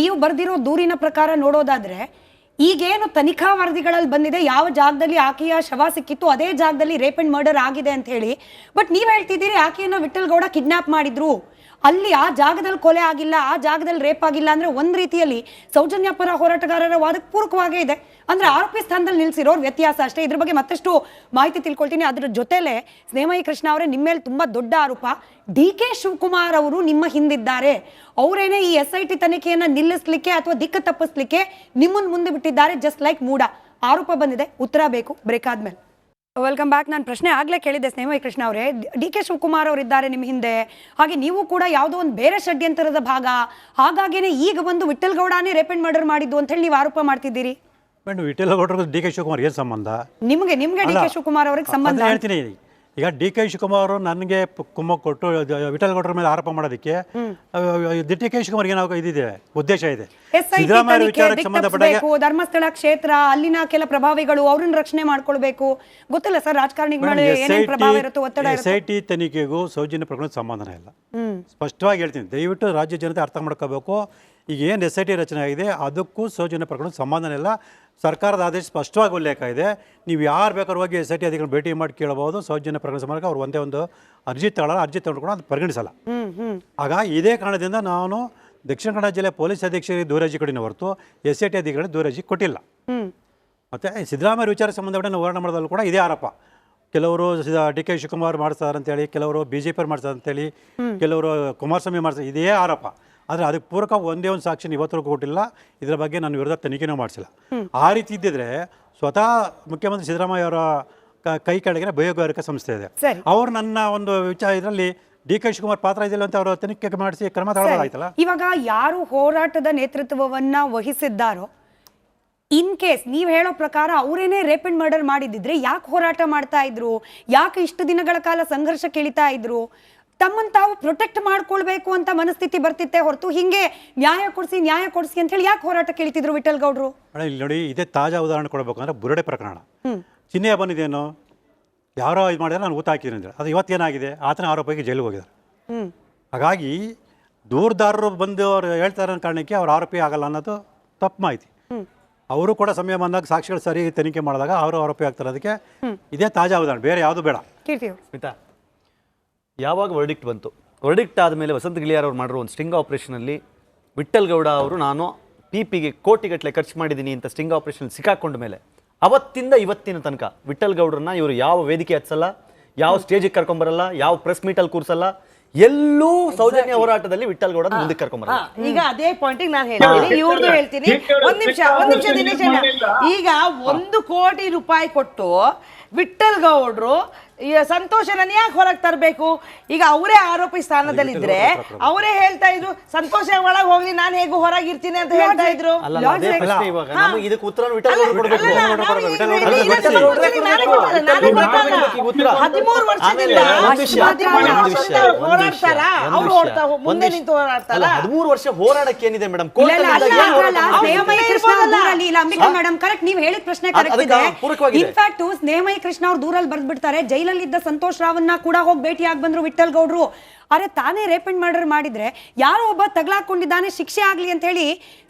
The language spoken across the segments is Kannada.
ನೀವು ಬರ್ದಿರೋ ದೂರಿನ ಪ್ರಕಾರ ನೋಡೋದಾದ್ರೆ, ಈಗೇನು ತನಿಖಾ ವರದಿಗಳಲ್ಲಿ ಬಂದಿದೆ, ಯಾವ ಜಾಗದಲ್ಲಿ ಆಕೆಯ ಶವ ಸಿಕ್ಕಿತ್ತು, ಅದೇ ಜಾಗದಲ್ಲಿ ರೇಪ್ ಅಂಡ್ ಮರ್ಡರ್ ಆಗಿದೆ ಅಂತ ಹೇಳಿ. ಬಟ್ ನೀವ್ ಹೇಳ್ತಿದ್ದೀರಿ, ಆಕೆಯನ್ನ ವಿಠಲ್ ಗೌಡ ಕಿಡ್ನಾಪ್ ಮಾಡಿದ್ರು. ಅಲ್ಲಿ ಆ ಜಾಗದಲ್ಲಿ ಕೊಲೆ ಆಗಿಲ್ಲ, ಆ ಜಾಗದಲ್ಲಿ ರೇಪ್ ಆಗಿಲ್ಲ ಅಂದ್ರೆ ಒಂದ್ ರೀತಿಯಲ್ಲಿ ಸೌಜನ್ಯ ಪರ ಹೋರಾಟಗಾರರ ವಾದಕ್ಕೆ ಪೂರಕವಾಗೇ ಇದೆ. ಅಂದ್ರೆ ಆರೋಪಿ ಸ್ಥಾನದಲ್ಲಿ ನಿಲ್ಸಿರೋ ವ್ಯತ್ಯಾಸ ಅಷ್ಟೇ. ಇದ್ರ ಬಗ್ಗೆ ಮತ್ತಷ್ಟು ಮಾಹಿತಿ ತಿಳ್ಕೊಳ್ತೀನಿ. ಅದ್ರ ಜೊತೆಲೆ ಸ್ನೇಹಮಯಿ ಕೃಷ್ಣ ಅವರೇ ನಿಮ್ಮ ಮೇಲೆ ತುಂಬಾ ದೊಡ್ಡ ಆರೋಪ. ಡಿ ಕೆ ಶಿವಕುಮಾರ್ ಅವರು ನಿಮ್ಮ ಹಿಂದಿದ್ದಾರೆ. ಅವರೇನೆ ಈ ಎಸ್ ಐ ಟಿ ತನಿಖೆಯನ್ನ ನಿಲ್ಲಿಸ್ಲಿಕ್ಕೆ ಅಥವಾ ದಿಕ್ಕು ತಪ್ಪಿಸ್ಲಿಕ್ಕೆ ನಿಮ್ಮನ್ನು ಮುಂದೆ ಬಿಟ್ಟಿದ್ದಾರೆ. Just like Muda. ಆರೋಪ ಬಂದಿದೆ. ಉತ್ತರ ಬೇಕು. ಬ್ರೇಕ್ ಆದ್ಮೇಲೆ. Welcome back. ನಾನು ಪ್ರಶ್ನೆ ಆಗ್ಲೇ ಕೇಳಿದ್ದೆ ಸ್ನೇಹ ಕೃಷ್ಣ ಅವರೇ. ಡಿ ಕೆ ಶಿವಕುಮಾರ್ ಅವರು ಇದ್ದಾರೆ ನಿಮ್ಮ ಹಿಂದೆ. ಹಾಗೆ ನೀವು ಕೂಡ ಯಾವುದೋ ಒಂದು ಬೇರೆ ಷಡ್ಯಂತರದ ಭಾಗ. ಹಾಗಾಗಿನೇ ಈಗ ಬಂದು ವಿಠಲ್ ಗೌಡನೇ ರೇಪ್ ಅಂಡ್ ಮರ್ಡರ್ ಮಾಡಿದ್ದು ಅಂತ ಹೇಳಿ ನೀವು ಆರೋಪ ಮಾಡ್ತಿದ್ದೀರಿ? ಮೇಡಮ್ ವಿಠಲ ಗೌಡ್ರಿಗೆ ಡಿ ಕೆ ಶಿವಕುಮಾರ್ ಏನು ಸಂಬಂಧ? ನಿಮಗೆ ನಿಮಗೆ ಡಿ ಕೆ ಶಿವಕುಮಾರ್ ಅವ್ರಿಗೆ ಸಂಬಂಧ? ಹೇಳ್ತೀನಿ. ಈಗ ಡಿ ಕೆ ಶಿವಕುಮಾರ್ ನನಗೆ ಕುಮ್ಮ ಕೊಟ್ಟು ಅದು ವಿಠಲ್ ಗೌಡ್ರ ಮೇಲೆ ಆರೋಪ ಮಾಡೋದಕ್ಕೆ ಡಿ ಕೆ ಶಿವಕುಮಾರ್ ಏನೋ ಇದಿದೆ ಉದ್ದೇಶ ಇದೆ. ಸಿದ್ದರಾಮಯ್ಯ ವಿಚಾರಕ್ಕೆ ಧರ್ಮಸ್ಥಳ ಕ್ಷೇತ್ರ ಅಲ್ಲಿನ ಕೆಲ ಪ್ರಭಾವಿಗಳು ಅವ್ರನ್ನ ರಕ್ಷಣೆ ಮಾಡ್ಕೊಳ್ಬೇಕು. ಗೊತ್ತಿಲ್ಲ ಸರ್ ರಾಜಕಾರಣಿ ಎಸ್ ಐ ಟಿ ತನಿಖೆಗೂ ಸೌಜನ್ಯ ಪ್ರಕರಣ ಸಂಬಂಧನೇ ಇಲ್ಲ. ಸ್ಪಷ್ಟವಾಗಿ ಹೇಳ್ತೀನಿ ದಯವಿಟ್ಟು ರಾಜ್ಯ ಜನತೆ ಅರ್ಥ ಮಾಡ್ಕೋಬೇಕು. ಈಗ ಏನು ಎಸ್ ಐ ಟಿ ರಚನೆ ಆಗಿದೆ ಅದಕ್ಕೂ ಸೌಜನ್ಯ ಪ್ರಕರಣ ಸಂಬಂಧನೇ ಇಲ್ಲ. ಸರ್ಕಾರದ ಆದೇಶ ಸ್ಪಷ್ಟವಾಗಿ ಉಲ್ಲೇಖ ಇದೆ. ನೀವು ಯಾರು ಬೇಕಾದ್ರೂ ಹೋಗಿ ಎಸ್ ಐ ಟಿ ಅಧಿಕಾರಿ ಭೇಟಿ ಮಾಡಿ ಕೇಳಬಹುದು. ಸೌಜನ್ಯ ಪ್ರಕರಣ ಸಂಬಂಧ ಅವ್ರು ಒಂದೇ ಒಂದು ಅರ್ಜಿ ತಗೊಳ್ಳಲ್ಲ ಅರ್ಜಿ ತಗೊಂಡು ಕೂಡ ಅದು ಪರಿಗಣಿಸಲ್ಲ. ಆಗ ಇದೇ ಕಾರಣದಿಂದ ನಾನು ದಕ್ಷಿಣ ಕನ್ನಡ ಜಿಲ್ಲೆ ಪೊಲೀಸ್ ಅಧೀಕ್ಷಕರಿಗೆ ದೂರಾಜಿ ಕೊಡಿನ ಹೊರತು ಎಸ್ ಐ ಟಿ ಅಧಿಕಾರಿ ದೂರಾಜಿ ಕೊಟ್ಟಿಲ್ಲ. ಮತ್ತು ಸಿದ್ದರಾಮಯ್ಯ ವಿಚಾರ ಸಂಬಂಧಪಟ್ಟ ನಾವು ವರ್ಣ ಮಾಡೋದ್ರಲ್ಲೂ ಕೂಡ ಇದೇ ಆರೋಪ. ಕೆಲವರು ಡಿ ಕೆ ಶಿವಕುಮಾರ್ ಮಾಡ್ತಾರೆ ಅಂತೇಳಿ ಕೆಲವರು ಬಿ ಜೆ ಪಿ ಮಾಡ್ತಾರೆ ಅಂತೇಳಿ ಕೆಲವರು ಕುಮಾರಸ್ವಾಮಿ ಮಾಡ್ತಾರೆ ಇದೇ ಆರೋಪ. ಆದರೆ ಅದಕ್ಕೆ ಪೂರಕ ಒಂದೇ ಒಂದು ಸಾಕ್ಷಿನ ಇವತ್ತರೆಗೂ ಕೊಟ್ಟಿಲ್ಲ. ಇದರ ಬಗ್ಗೆ ನಾನು ವಿರೋಧ ತನಿಖೆನೂ ಮಾಡಿಸಿಲ್ಲ. ಆ ರೀತಿ ಇದ್ದಿದ್ರೆ ಸ್ವತಃ ಮುಖ್ಯಮಂತ್ರಿ ಸಿದ್ದರಾಮಯ್ಯ ಅವರ ಕ- ಕೆಳಗಿನ ಬಯೋಗಾರಿಕಾ ಸಂಸ್ಥೆ ಇದೆ. ಅವರು ನನ್ನ ಒಂದು ವಿಚಾರ ಇದರಲ್ಲಿ ಡಿ ಕೆ ಶಿವಕುಮಾರ್ ಪಾತ್ರ ಇದೆಯಲ್ಲ ಅಂತ ಅವರು ತನಿಖೆ ಮಾಡಿಸಿ ಕ್ರಮ ತಗೊಳ್ಳೋದಾಯ್ತಲ್ಲ? ಇವಾಗ ಯಾರು ಹೋರಾಟದ ನೇತೃತ್ವವನ್ನ ವಹಿಸಿದ್ದಾರೋ ಇನ್ ಕೇಸ್ ನೀವ್ ಹೇಳೋ ಪ್ರಕಾರ ಅವರೇನೆ ರೇಪ್ ಅಂಡ್ ಮರ್ಡರ್ ಮಾಡಿದಿದ್ರೆ ಯಾಕೆ ಹೋರಾಟ ಮಾಡ್ತಾ ಇದ್ರು? ಯಾಕೆ ಇಷ್ಟು ದಿನಗಳ ಕಾಲ ಸಂಘರ್ಷ ಕೇಳಿತಾ ಇದ್ರು? ತಮ್ಮನ್ ತಾವು ಪ್ರೊಟೆಕ್ಟ್ ಮಾಡ್ಕೊಳ್ಬೇಕು ಅಂತ ಮನಸ್ಥಿತಿ ಬರ್ತಿತ್ತೆ ಹೊರತು ಹಿಂಗೆ ನ್ಯಾಯ ಕೊಡಿಸಿ ನ್ಯಾಯ ಕೊಡಿಸಿ ಅಂತ ಹೇಳಿ ಯಾಕೆ ಹೋರಾಟ ಕೇಳ್ತಿದ್ರು ವಿಠಲ್ ಗೌಡ್ರು? ಇಲ್ಲಿ ನೋಡಿ ಇದೇ ತಾಜಾ ಉದಾಹರಣೆ ಕೊಡಬೇಕು ಅಂದ್ರೆ ಬುರುಡೆ ಪ್ರಕರಣ. ಚಿಹ್ನೆ ಬಂದಿದ್ದೇನು ಯಾರೋ ಇದು ಮಾಡಿದ್ರೆ ನಾನು ಊತಾಕಿದ್ರು ಅಂದ್ರೆ ಅದು ಇವತ್ತೇನಾಗಿದೆ ಆತನ ಆರೋಪಿಗೆ ಜೈಲಿಗೆ ಹೋಗಿದ್ದಾರೆ. ಹ್ಮ್. ಹಾಗಾಗಿ ದೂರದಾರರು ಬಂದು ಅವ್ರು ಹೇಳ್ತಾರೆ ಅನ್ನೋ ಕಾರಣಕ್ಕೆ ಅವ್ರ ಆರೋಪಿ ಆಗಲ್ಲ ಅನ್ನೋದು ತಪ್ಪು ಮಾಹಿತಿ. ಹ್ಮ್. ಅವರು ಕೂಡ ಸಮಯ ಬಂದಾಗ ಸಾಕ್ಷಿಗಳು ಸರಿ ತನಿಖೆ ಮಾಡಿದಾಗ ಅವರು ಆರೋಪಿ ಆಗ್ತಾರೆ. ಅದಕ್ಕೆ ಇದೇ ತಾಜಾ ಉದಾಹರಣೆ ಬೇರೆ ಯಾವುದು ಬೇಡ. ಸ್ಮಿತಾ ಯಾವಾಗ ವರ್ಡಿಕ್ಟ್ ಬಂತು? ವರ್ಡಿಕ್ಟ್ ಆದಮೇಲೆ ವಸಂತ ಗಿಳಿಯಾರ್ ಅವ್ರು ಮಾಡಿರೋ ಒಂದು ಸ್ಟಿಂಗ್ ಆಪರೇಷನಲ್ಲಿ ವಿಠಲ್ ಗೌಡ ಅವರು ನಾನು ಪಿ ಪಿಗೆ ಕೋಟಿಗಟ್ಟಲೆ ಖರ್ಚು ಮಾಡಿದ್ದೀನಿ ಅಂತ ಸ್ಟಿಂಗ್ ಆಪರೇಷನ್ ಸಿಕ್ಕಾಕೊಂಡ ಮೇಲೆ ಅವತ್ತಿಂದ ಇವತ್ತಿನ ತನಕ ವಿಠಲ್ ಗೌಡ್ರನ್ನ ಇವರು ಯಾವ ವೇದಿಕೆ ಹಚ್ಚಲ್ಲ ಯಾವ ಸ್ಟೇಜಿಗೆ ಕರ್ಕೊಂಬರಲ್ಲ ಯಾವ ಪ್ರೆಸ್ ಮೀಟಲ್ಲಿ ಕೂರಿಸಲ್ಲ ಎಲ್ಲೂ ಸೌಜನ್ಯ ಹೋರಾಟದಲ್ಲಿ ವಿಠಲ್ ಗೌಡ ಮುಂದೆ ಕರ್ಕೊಂಬರಲ್ಲ. ಹಾ, ಈಗ ಅದೇ ಪಾಯಿಂಟಿಗೆ ನಾನು ಹೇಳ್ತೀನಿ. ಇವ್ರದ್ದು ಹೇಳ್ತೀನಿ. ಒಂದ್ ನಿಮಿಷ ಒಂದ್ ನಿಮಿಷ ದಿನೇಶ್ ಈಗ ಒಂದು ಕೋಟಿ ರೂಪಾಯಿ ಕೊಟ್ಟು ವಿಠಲ್ ಗೌಡ್ರು ಈ ಸಂತೋಷನ ಯಾಕೆ ಹೊರಗೆ ತರಬೇಕು? ಈಗ ಅವರೇ ಆರೋಪಿ ಸ್ಥಾನದಲ್ಲಿದ್ರೆ ಅವರೇ ಹೇಳ್ತಾ ಇದ್ರು ಸಂತೋಷ ಒಳಗೆ ಹೋಗ್ಲಿ ನಾನು ಹೇಗೂ ಹೊರಗೆ ಇರ್ತೀನಿ ಅಂತ ಹೇಳ್ತಾ ಇದ್ರು. ಹದಿಮೂರು ವರ್ಷದಿಂದ ಹೋರಾಡ್ತಾರಾ ಅವ್ರು ಮುಂದೆ ನಿಂತು ವಿಷಯ. ಹೋರಾಡ್ತಾರಾ ಹದಿಮೂರು ವರ್ಷ ಹೋರಾಡಕ್ಕೆ ಏನಿದೆ ಮೇಡಮ್ ಕರೆಕ್ಟ್ ನೀವು ಹೇಳಿದ ಪ್ರಶ್ನೆ ಕರೆಕ್ಟ್ ಇದೆ. ಇನ್ಫ್ಯಾಕ್ಟ್ ಸ್ನೇಹಮಯಿ ಕೃಷ್ಣ ಅವ್ರು ದೂರಲ್ಲಿ ಬರ್ದ್ಬಿಡ್ತಾರೆ ಜೈಲಲ್ಲಿದ್ದ ಸಂತೋಷ್ ರಾವನ್ನ ಕೂಡ ಹೋಗಿ ಭೇಟಿ ಆಗಿ ಬಂದ್ರು ವಿಠಲ್ ಗೌಡ್ರು ಅರೆ ತಾನೇ ರೇಪ್ ಅಂಡ್ ಮರ್ಡರ್ ಮಾಡಿದ್ರೆ ಯಾರೋ ಒಬ್ಬ ತಗಲಾಕೊಂಡಿದ್ದಾನೆ ಶಿಕ್ಷೆ ಆಗಲಿ ಅಂತ ಹೇಳಿ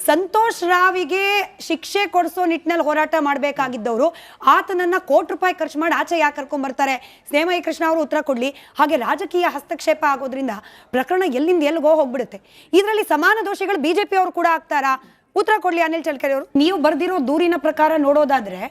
ಸಂತೋಷ್ ರಾವಿಗೆ ಶಿಕ್ಷೆ ಕೊಡಿಸೋ ನಿಟ್ಟಿನಲ್ಲಿ ಹೋರಾಟ ಮಾಡಬೇಕಾಗಿದ್ದವರು. ಆತನನ್ನ ಕೋಟಿ ರೂಪಾಯಿ ಖರ್ಚು ಮಾಡಿ ಆಚೆ ಯಾಕೆ ಕರ್ಕೊಂಡ್ ಬರ್ತಾರೆ? ಸ್ನೇಹಮಯಿ ಕೃಷ್ಣ ಅವರು ಉತ್ತರ ಕೊಡ್ಲಿ. ಹಾಗೆ ರಾಜಕೀಯ ಹಸ್ತಕ್ಷೇಪ ಆಗೋದ್ರಿಂದ ಪ್ರಕರಣ ಎಲ್ಲಿಂದ ಎಲ್ಲಿಗೋ ಹೋಗ್ಬಿಡುತ್ತೆ. ಇದರಲ್ಲಿ ಸಮಾನ ದೋಷಿಗಳು ಬಿಜೆಪಿ ಅವರು ಕೂಡ ಆಗ್ತಾರಾ? ಉತ್ತರ ಕೊಡ್ಲಿ ಅನಿಲ್ ಚಳ್ಕೆರೆ ಅವರು. ನೀವು ಬರ್ದಿರೋ ದೂರಿನ ಪ್ರಕಾರ ನೋಡೋದಾದ್ರೆ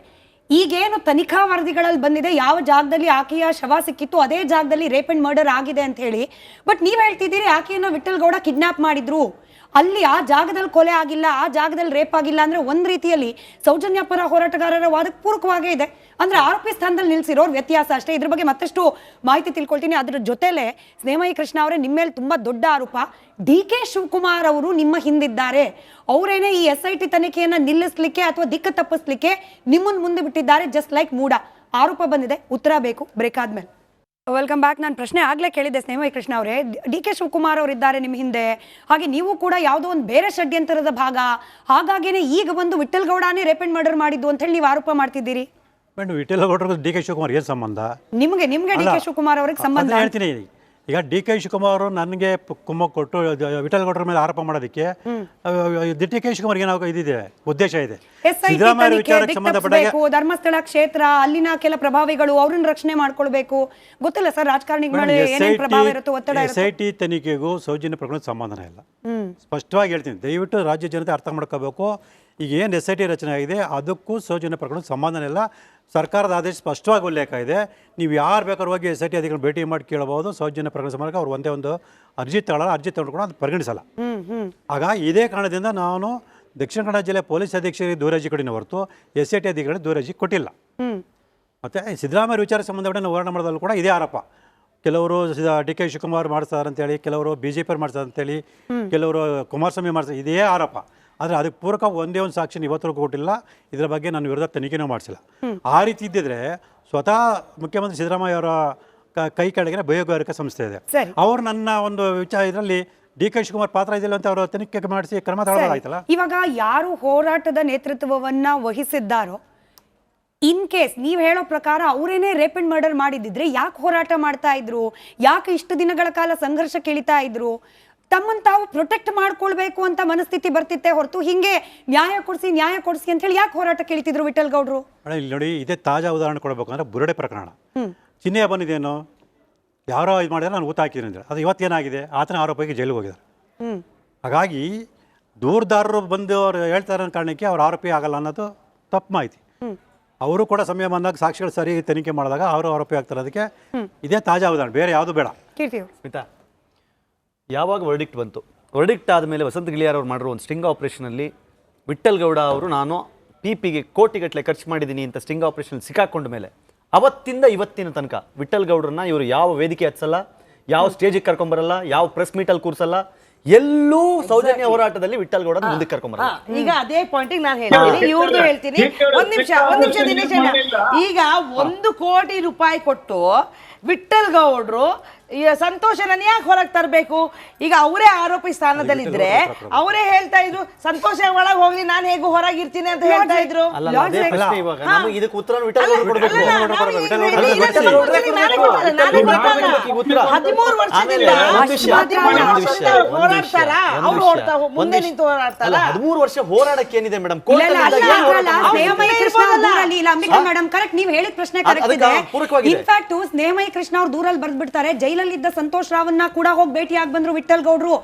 ಈಗೇನು ತನಿಖಾ ವರದಿಗಳಲ್ಲಿ ಬಂದಿದೆ, ಯಾವ ಜಾಗದಲ್ಲಿ ಆಕೆಯ ಶವ ಸಿಕ್ಕಿತ್ತು, ಅದೇ ಜಾಗದಲ್ಲಿ ರೇಪ್ ಅಂಡ್ ಮರ್ಡರ್ ಆಗಿದೆ ಅಂತ ಹೇಳಿ. ಬಟ್ ನೀವ್ ಹೇಳ್ತಿದ್ದೀರಿ, ಆಕೆಯನ್ನ ವಿಠಲ್ ಗೌಡ ಕಿಡ್ನಾಪ್ ಮಾಡಿದ್ರು. ಅಲ್ಲಿ ಆ ಜಾಗದಲ್ಲಿ ಕೊಲೆ ಆಗಿಲ್ಲ, ಆ ಜಾಗದಲ್ಲಿ ರೇಪ್ ಆಗಿಲ್ಲ ಅಂದ್ರೆ ಒಂದ್ ರೀತಿಯಲ್ಲಿ ಸೌಜನ್ಯ ಪರ ಹೋರಾಟಗಾರರ ವಾದಕ್ಕೆ ಪೂರಕವಾಗೇ ಇದೆ. ಅಂದ್ರೆ ಆರೋಪಿ ಸ್ಥಾನದಲ್ಲಿ ನಿಲ್ಸಿರೋರ್ ವ್ಯತ್ಯಾಸ ಅಷ್ಟೇ. ಇದ್ರ ಬಗ್ಗೆ ಮತ್ತಷ್ಟು ಮಾಹಿತಿ ತಿಳ್ಕೊಳ್ತೀನಿ. ಅದ್ರ ಜೊತೆಲೆ ಸ್ನೇಹಮಯಿ ಕೃಷ್ಣ ಅವರೇ ನಿಮ್ಮ ಮೇಲೆ ತುಂಬಾ ದೊಡ್ಡ ಆರೋಪ. ಡಿ ಕೆ ಶಿವಕುಮಾರ್ ಅವರು ನಿಮ್ಮ ಹಿಂದಿದ್ದಾರೆ. ಅವರೇನೆ ಈ ಎಸ್ ಐ ಟಿ ತನಿಖೆಯನ್ನ ನಿಲ್ಲಿಸ್ಲಿಕ್ಕೆ ಅಥವಾ ದಿಕ್ಕು ತಪ್ಪಿಸ್ಲಿಕ್ಕೆ ನಿಮ್ಮನ್ನು ಮುಂದೆ ಬಿಟ್ಟಿದ್ದಾರೆ. Just like Muda. ಆರೋಪ ಬಂದಿದೆ. ಉತ್ತರ ಬೇಕು. ಬ್ರೇಕ್ ಆದ್ಮೇಲೆ. Welcome back. ನಾನು ಪ್ರಶ್ನೆ ಆಗಲೇ ಕೇಳಿದ್ದೆ ಸ್ನೇಹಿ ಕೃಷ್ಣ ಅವರೇ. ಡಿ ಕೆ ಶಿವಕುಮಾರ್ ಅವರು ಇದ್ದಾರೆ ನಿಮ್ಮ ಹಿಂದೆ. ಹಾಗೆ ನೀವು ಕೂಡ ಯಾವುದೋ ಒಂದು ಬೇರೆ ಷಡ್ಯಂತರದ ಭಾಗ. ಹಾಗಾಗಿನೇ ಈಗ ಬಂದು ವಿಠಲ್ ಗೌಡನೇ ರೇಪ್ ಅಂಡ್ ಮರ್ಡರ್ ಮಾಡಿದ್ದು ಅಂತ ಹೇಳಿ ನೀವು ಆರೋಪ ಮಾಡ್ತಿದ್ದೀರಿ? Madam Vittala D K Shivakumar ಏನು ಸಂಬಂಧ? ನಿಮಗೆ ನಿಮಗೆ ಡಿ ಕೆ ಶಿವಕುಮಾರ್ ಅವ್ರಿಗೆ ಸಂಬಂಧ. ಹೇಳ್ತೀನಿ. ಈಗ ಡಿ ಕೆ ಶಿವಕುಮಾರ್ ನನಗೆ ಕುಮ್ಮ ಕೊಟ್ಟು ವಿಠಲಗೌಡರ ವಿಠಲ್ ಗೌಡ್ರ ಮೇಲೆ ಆರೋಪ ಮಾಡೋದಕ್ಕೆ ಡಿ ಕೆ ಶಿವಕುಮಾರ್ ಏನಾಗ ಇದಿದೆ ಉದ್ದೇಶ ಇದೆ. ಸಿದ್ದರಾಮಯ್ಯ ವಿಚಾರಕ್ಕೆ ಧರ್ಮಸ್ಥಳ ಕ್ಷೇತ್ರ ಅಲ್ಲಿನ ಕೆಲ ಪ್ರಭಾವಿಗಳು ಅವ್ರನ್ನ ರಕ್ಷಣೆ ಮಾಡ್ಕೊಳ್ಬೇಕು. ಗೊತ್ತಿಲ್ಲ ಸರ್ ರಾಜಕಾರಣಿಗಳ ಎಸ್ ಐ ಟಿ ತನಿಖೆಗೂ ಸೌಜನ್ಯ ಪ್ರಕರಣ ಸಂಬಂಧನೇ ಇಲ್ಲ. ಸ್ಪಷ್ಟವಾಗಿ ಹೇಳ್ತೀನಿ ದಯವಿಟ್ಟು ರಾಜ್ಯ ಜನತೆ ಅರ್ಥ ಮಾಡ್ಕೋಬೇಕು. ಈಗ ಏನು ಎಸ್ ಐ ಟಿ ರಚನೆ ಆಗಿದೆ ಅದಕ್ಕೂ ಸೌಜನ್ಯ ಪ್ರಕರಣ ಸಂಬಂಧನೆಲ್ಲ ಸರ್ಕಾರದ ಆದೇಶ ಸ್ಪಷ್ಟವಾಗಿ ಉಲ್ಲೇಖ ಇದೆ. ನೀವು ಯಾರು ಬೇಕಾದ್ರೂ ಹೋಗಿ ಎಸ್ ಐ ಟಿ ಅಧಿಕಾರಿ ಭೇಟಿ ಮಾಡಿ ಕೇಳಬಹುದು. ಸೌಜನ್ಯ ಪ್ರಕರಣ ಸಂಬಂಧ ಅವ್ರು ಒಂದೇ ಒಂದು ಅರ್ಜಿ ತಗೊಳ್ಳಲ್ಲ ಅರ್ಜಿ ತಗೊಂಡು ಅದು ಪರಿಗಣಿಸಲ್ಲ. ಆಗ ಇದೇ ಕಾರಣದಿಂದ ನಾನು ದಕ್ಷಿಣ ಕನ್ನಡ ಜಿಲ್ಲೆ ಪೊಲೀಸ್ ಅಧೀಕ್ಷಕರಿಗೆ ದೂರಾಜಿ ಕಡಿನ ಹೊರತು ಎಸ್ ಐ ಟಿ ಅಧಿಕಾರಿ ದೂರಾಜಿ ಕೊಟ್ಟಿಲ್ಲ. ಮತ್ತು ಸಿದ್ದರಾಮಯ್ಯ ವಿಚಾರ ಸಂಬಂಧಪಟ್ಟ ನಾವು ಹೋರಾಟ ಮಾಡೋದಲ್ಲೂ ಕೂಡ ಇದೇ ಆರೋಪ. ಕೆಲವರು ಡಿ ಕೆ ಶಿವಕುಮಾರ್ ಮಾಡ್ತಾರೆ ಅಂತೇಳಿ ಕೆಲವರು ಬಿ ಜೆ ಪಿ ಮಾಡ್ತಾರೆ ಅಂತೇಳಿ ಕೆಲವರು ಕುಮಾರಸ್ವಾಮಿ ಮಾಡ್ತಾರೆ ಇದೇ ಆರೋಪ. ಆದರೆ ಅದಕ್ಕೆ ಪೂರಕ ಒಂದೇ ಒಂದು ಸಾಕ್ಷಿ ಇವತ್ತರೆಗೂ ಕೊಟ್ಟಿಲ್ಲ. ಇದರ ಬಗ್ಗೆ ನಾನು ವಿರೋಧ ತನಿಖೆನೂ ಮಾಡಿಸಿಲ್ಲ. ಆ ರೀತಿ ಇದ್ದಿದ್ರೆ ಸ್ವತಃ ಮುಖ್ಯಮಂತ್ರಿ ಸಿದ್ದರಾಮಯ್ಯ ಅವರ ಕ- ಕೆಳಗಿನ ಭಯೋಗಾರಿಕಾ ಸಂಸ್ಥೆ ಇದೆ. ಅವರು ನನ್ನ ಒಂದು ವಿಚಾರ ಇದರಲ್ಲಿ ಡಿ ಕೆ ಶಿವಕುಮಾರ್ ಪಾತ್ರ ಇದೆಯಲ್ಲ ಅಂತ ಅವರು ತನಿಖೆ ಮಾಡಿಸಿ ಕ್ರಮ ತಗೊಳ್ಳೋದಾಯ್ತಲ್ಲ? ಇವಾಗ ಯಾರು ಹೋರಾಟದ ನೇತೃತ್ವವನ್ನ ವಹಿಸಿದ್ದಾರೋ ಇನ್ ಕೇಸ್ ನೀವು ಹೇಳೋ ಪ್ರಕಾರ ಅವರೇನೆ ರೇಪ್ ಅಂಡ್ ಮರ್ಡರ್ ಮಾಡಿದಿದ್ರೆ ಯಾಕೆ ಹೋರಾಟ ಮಾಡ್ತಾ ಇದ್ರು? ಯಾಕೆ ಇಷ್ಟು ದಿನಗಳ ಕಾಲ ಸಂಘರ್ಷ ಕೇಳಿತಾ ಇದ್ರು? ತಮ್ಮನ್ನು ತಾವು ಪ್ರೊಟೆಕ್ಟ್ ಮಾಡ್ಕೊಳ್ಬೇಕು ಅಂತ ಮನಸ್ಥಿತಿ ಬರ್ತಿತ್ತೆ ಹೊರತು ಹಿಂಗೆ ನ್ಯಾಯ ಕೊಡಿಸಿ ನ್ಯಾಯ ಕೊಡಿಸಿ ಅಂತ ಹೇಳಿ ಯಾಕೆ ಹೋರಾಟ ಕೇಳ್ತಿದ್ರು ವಿಠಲ್ ಗೌಡ್ರು? ಮೇಡಮ್ ಇಲ್ಲಿ ನೋಡಿ ಇದೇ ತಾಜಾ ಉದಾಹರಣೆ ಕೊಡಬೇಕು ಅಂದ್ರೆ ಬುರುಡೆ ಪ್ರಕರಣ. ಚಿನ್ನಯ್ಯ ಬಂದಿದೇನು ಯಾರೋ ಇದು ಮಾಡಿದ್ರೆ ನಾನು ಊತ ಹಾಕಿದ್ದೀನಿ ಅಂದರೆ ಅದು ಇವತ್ತೇನಾಗಿದೆ ಆತನ ಆರೋಪಿಗೆ ಜೈಲಿಗೆ ಹೋಗಿದ್ದಾರೆ. ಹ್ಮ್. ಹಾಗಾಗಿ ದೂರದಾರರು ಬಂದು ಅವ್ರು ಹೇಳ್ತಾರೆ ಅನ್ನೋ ಕಾರಣಕ್ಕೆ ಅವ್ರ ಆರೋಪಿ ಆಗಲ್ಲ ಅನ್ನೋದು ತಪ್ಪು ಮಾಹಿತಿ. ಅವರು ಕೂಡ ಸಮಯ ಬಂದಾಗ ಸಾಕ್ಷಿಗಳು ಸರಿ ತನಿಖೆ ಮಾಡಿದಾಗ ಅವರು ಆರೋಪಿ ಆಗ್ತಾರೆ ಅದಕ್ಕೆ ಇದೇ ತಾಜಾ ಉದಾಹರಣೆ. ಬೇರೆ ಯಾವುದು ಬೇಡ. ಸ್ಮಿತಾ ಯಾವಾಗ ವರ್ಡಿಕ್ಟ್ ಬಂತು? ವರ್ಡಿಕ್ಟ್ ಆದಮೇಲೆ ವಸಂತ ಗಿಳಿಯಾರ್ ಅವ್ರು ಮಾಡಿರೋ ಒಂದು ಸ್ಟಿಂಗ್ ಆಪರೇಷನಲ್ಲಿ ವಿಠಲ್ ಗೌಡ ಅವರು ನಾನು ಪಿ ಪಿಗೆ ಕೋಟಿಗಟ್ಟಲೆ ಖರ್ಚು ಮಾಡಿದ್ದೀನಿ ಅಂತ ಸ್ಟಿಂಗ್ ಆಪರೇಷನ್ ಸಿಕ್ಕಾಕೊಂಡ ಮೇಲೆ ಅವತ್ತಿಂದ ಇವತ್ತಿನ ತನಕ ವಿಠಲ್ ಗೌಡ್ರನ್ನ ಇವರು ಯಾವ ವೇದಿಕೆ ಹಚ್ಚಲ್ಲ ಯಾವ ಸ್ಟೇಜಿಗೆ ಕರ್ಕೊಂಬರಲ್ಲ ಯಾವ ಪ್ರೆಸ್ ಮೀಟಲ್ಲಿ ಕೂರ್ಸಲ್ಲ ಎಲ್ಲೂ ಸೌಜನ್ಯ ಹೋರಾಟದಲ್ಲಿ ವಿಠಲ್ ಗೌಡ ಮುಂದಕ್ಕೆ ಕರ್ಕೊಂಬರಲ್ಲ ಈಗ ಅದೇ ಪಾಯಿಂಟಿಗೆ ನಾನು ಹೇಳ್ತೀನಿ. ಇವ್ರದ್ದು ಹೇಳ್ತೀನಿ. ಒಂದ್ ನಿಮಿಷ ಒಂದ್ ನಿಮಿಷ ದಿನೇಶ್ ಈಗ ಒಂದು ಕೋಟಿ ರೂಪಾಯಿ ಕೊಟ್ಟು ವಿಠಲ್ ಗೌಡ್ರು ಈ ಸಂತೋಷನ ಯಾಕೆ ಹೊರಗೆ ತರಬೇಕು? ಈಗ ಅವರೇ ಆರೋಪಿ ಸ್ಥಾನದಲ್ಲಿದ್ರೆ ಅವರೇ ಹೇಳ್ತಾ ಇದ್ರು ಸಂತೋಷ ಒಳಗೆ ಹೋಗ್ಲಿ ನಾನು ಹೇಗೂ ಹೊರಗಿರ್ತೀನಿ ಅಂತ ಹೇಳ್ತಾ ಇದ್ರು. ಹದಿಮೂರು ವರ್ಷದಿಂದ ಹೋರಾಡ್ತಾರ ಅವ್ರು ಒಂದು ಮುಂದೆ ನಿಂತು. ಹೋರಾಡ್ತಾರ. ಹದಿಮೂರು ವರ್ಷ ಹೋರಾಡಕ್ಕೆ ಏನಿದೆ ಮೇಡಮ್? ಮೇಡಮ್ ಕರೆಕ್ಟ್ ನೀವು ಹೇಳಿದ ಪ್ರಶ್ನೆ ಕರೆಕ್ಟ್ ಇದೆ. ಇನ್ಫ್ಯಾಕ್ಟ್ ಸ್ನೇಹಮಯಿ ಕೃಷ್ಣ ಅವ್ರು ದೂರಲ್ಲಿ ಬರ್ದ್ಬಿಡ್ತಾರೆ ಜೈಲಲ್ಲಿದ್ದ ಸಂತೋಷ್ ರಾವನ್ನ ಕೂಡ ಹೋಗಿ ಭೇಟಿಯಾಗಿ ಬಂದ್ರು ವಿಠಲ್ ಗೌಡ್ರು.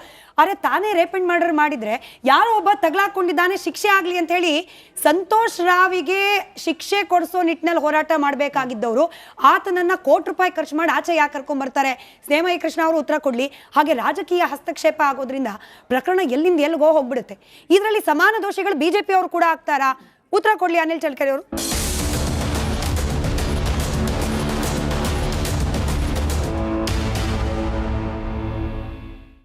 ಅರೆ ತಾನೇ ರೇಪ್ ಅಂಡ್ ಮರ್ಡರ್ ಮಾಡಿದ್ರೆ ಯಾರೋ ಒಬ್ಬ ತಗ್ಲಾಕೊಂಡಿದ್ದಾನೆ, ಶಿಕ್ಷೆ ಆಗ್ಲಿ ಅಂತ ಹೇಳಿ ಸಂತೋಷ್ ರಾವಿಗೆ ಶಿಕ್ಷೆ ಕೊಡಿಸೋ ನಿಟ್ಟಿನಲ್ಲಿ ಹೋರಾಟ ಮಾಡಬೇಕಾಗಿದ್ದವರು. ಆತನನ್ನ ಕೋಟಿ ರೂಪಾಯಿ ಖರ್ಚು ಮಾಡಿ ಆಚೆ ಯಾಕೆ ಕರ್ಕೊಂಡ್ ಬರ್ತಾರೆ? ಕೃಷ್ಣ ಅವರು ಉತ್ತರ ಕೊಡ್ಲಿ. ಹಾಗೆ ರಾಜಕೀಯ ಹಸ್ತಕ್ಷೇಪ ಆಗೋದ್ರಿಂದ ಪ್ರಕರಣ ಎಲ್ಲಿಂದ ಎಲ್ಲಿಗೋ ಹೋಗ್ಬಿಡುತ್ತೆ. ಇದರಲ್ಲಿ ಸಮಾನ ದೋಷಿಗಳು ಬಿಜೆಪಿ ಅವರು ಕೂಡ ಆಗ್ತಾರಾ? ಉತ್ತರ ಕೊಡ್ಲಿ ಅನಿಲ್ ಚಳ್ಕರಿ ಅವರು.